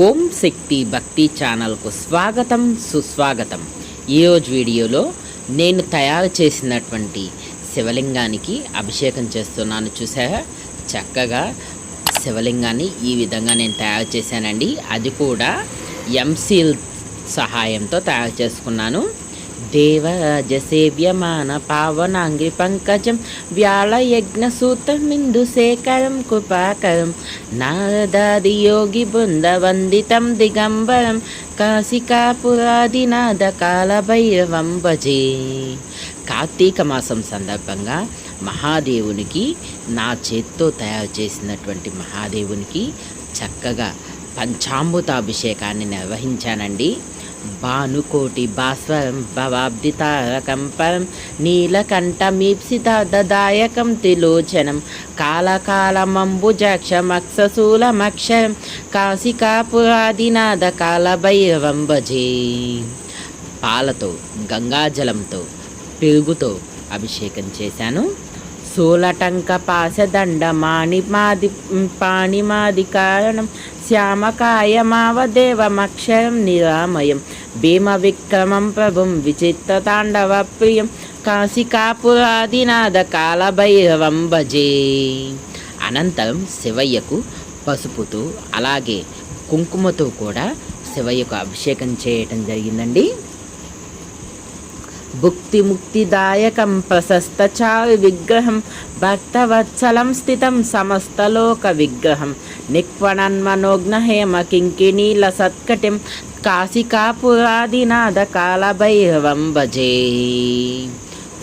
ఓం శక్తి భక్తి ఛానల్కు స్వాగతం సుస్వాగతం. ఈరోజు వీడియోలో నేను తయారు చేసినటువంటి శివలింగానికి అభిషేకం చేస్తున్నాను చూసారా? చక్కగా శివలింగాన్ని ఈ విధంగా నేను తయారు చేశానండి. అది కూడా ఎంసీల్ సహాయంతో తయారు చేసుకున్నాను. దేవజసేవ్యమాన పావనాంగి పంకజం వ్యాళ శేఖరం కృపాకరం నారదాది యోగి బృంద వందితం దిగంబరం కాశికాపురాదినాథ కాలభైరవం భజే కార్తీక మాసం సందర్భంగా మహాదేవునికి నా చేత్తో తయారు చేసినటువంటి మహాదేవునికి చక్కగా పంచామృతాభిషేకాన్ని నిర్వహించానండి. భానుకోటి భాస్వరం భవాబ్ది తారకం పరం నీలకంఠమీప్సితాదాయకం త్రిలోచనం కాలకాలమంబుజాక్షమక్షశూలమక్షరం కాశికాపురాదినాథ కాలభైరవం భజే పాలతో గంగాజలంతో పెరుగుతో అభిషేకం చేశాను। సూలటంక పాశదండ మాణిమాది పాణిమాది కారణం శ్యామకాయమావదేవమక్షరం నిరామయం భీమ విక్రమం ప్రభుం విచిత్ర తాండవ ప్రియం కాశికాపురాదినాథ కాలభైరవం భజే. అనంతరం శివయ్యకు పసుపుతో అలాగే కుంకుమతో కూడా శివయ్యకు అభిషేకం చేయటం జరిగిందండి. భుక్తి ముక్తిదాయకం ప్రశస్త చారు విగ్రహం భక్తవత్సలం స్థితం సమస్తలోక విగ్రహం. నిక్వణన్మనోగ్న హేమ కింకిణీల సత్కటిం కాశికాపురాదినాథ కాళభైరవం భజే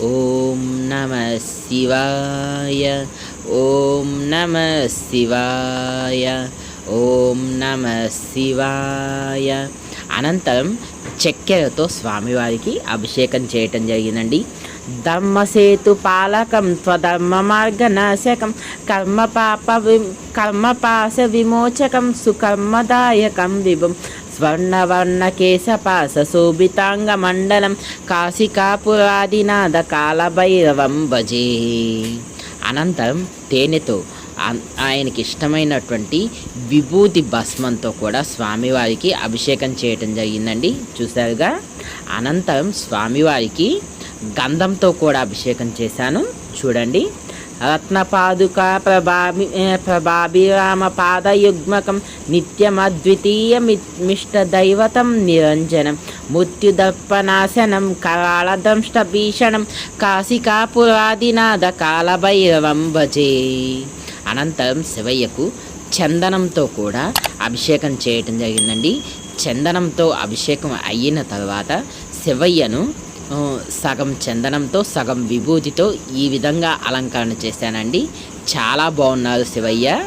ఓం నమ శివాయ ఓం నమ శివాయ ఓం నమ శివాయ అనంతరం చక్కెరతో స్వామివారికి అభిషేకం చేయటం జరిగిందండి. ధర్మసేతు పాలకం స్వధర్మ మార్గనాశకం కర్మ పాప వి కర్మపాశ విమోచకం సుకర్మదాయకం విభం. స్వర్ణవర్ణ కేశపాస శోభితాంగ మండలం కాశికాపురాదినాథ కాలభైరవం భజే. అనంతరం తేనెతో ఆయనకి ఇష్టమైనటువంటి విభూతి భస్మంతో కూడా స్వామివారికి అభిషేకం చేయటం జరిగిందండి. చూసారుగా అనంతరం స్వామివారికి గంధంతో కూడా అభిషేకం చేశాను. చూడండి. రత్నపాదుక ప్రభావి ప్రభాభిరామ పాదయుగ్మకం నిత్యమద్వితీయమిష్ట దైవతం నిరంజనం మృత్యుదర్పనాశనం కరాళదంష్ట భీషణం కాశికాపురాదినాథ కాలభైరవం భజే అనంతరం శివయ్యకు చందనంతో కూడా అభిషేకం చేయటం జరిగిందండి. చందనంతో అభిషేకం అయిన తర్వాత శివయ్యను సగం చందనంతో సగం విభూతితో ఈ విధంగా అలంకరణ చేశానండి. చాలా బాగున్నారు శివయ్య.